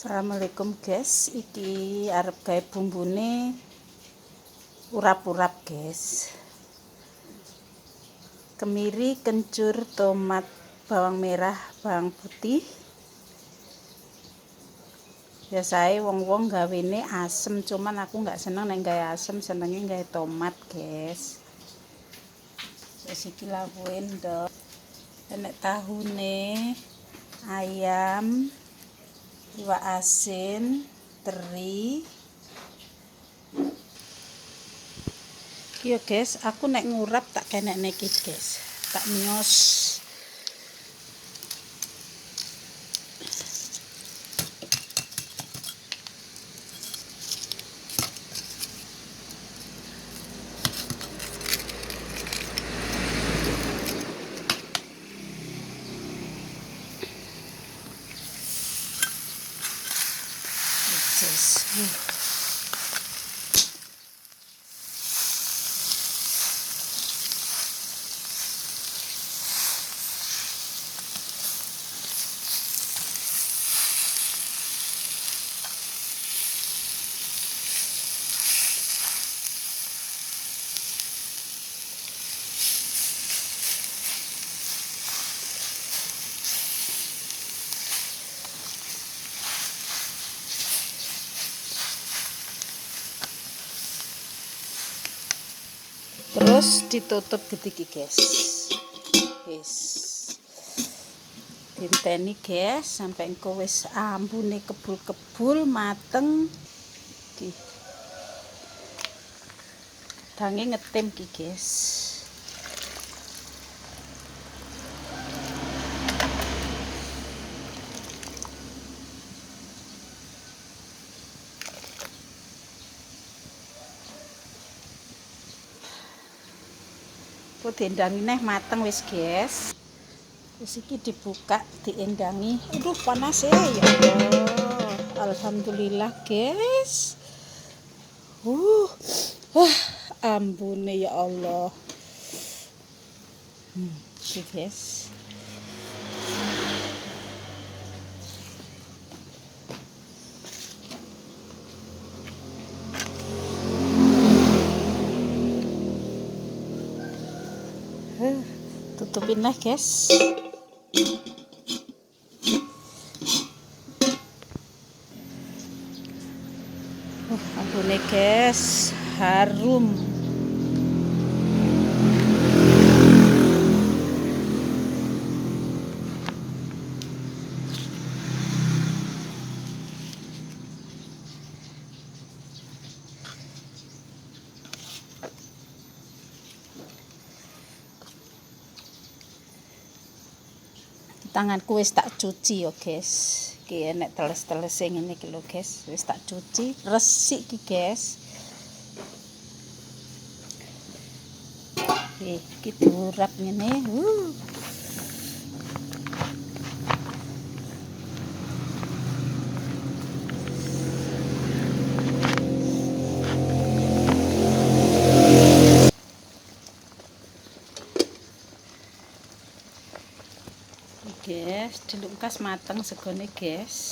Assalamualaikum guys, iki arep gawe bumbune urap-urap guys. Kemiri, kencur, tomat, bawang merah, bawang putih. Biasae wong-wong gawene asem, cuman aku nggak seneng nek gawe asem, senengnya gawe tomat, guys. Wis iki lakuin do. Enek tahune, ayam, iwak asin teri. Iya guys aku nek ngurap tak kena neki guys. Tak Yes. Mm. Terus ditutup getiki guys. Guys dinteni guys sampai engko wis ambune kebul-kebul mateng. Di. Dange ngetim ki guys Ku diendangi neh mateng wis, guys. Wis iki dibuka, diendangi. Aduh, panas ya, ya. Alhamdulillah, guys. Uh. Wah, ambune ya Allah. Hmm, guys. tutupin na guys oh, ang huli guys harum. Tanganku wis tak cuci yo guys. Iki enek teles-teles ngene iki lho guys. Wis tak cuci resik iki guys. Iki durap ngene. Uh. Guys. Dilungkas mateng segone guys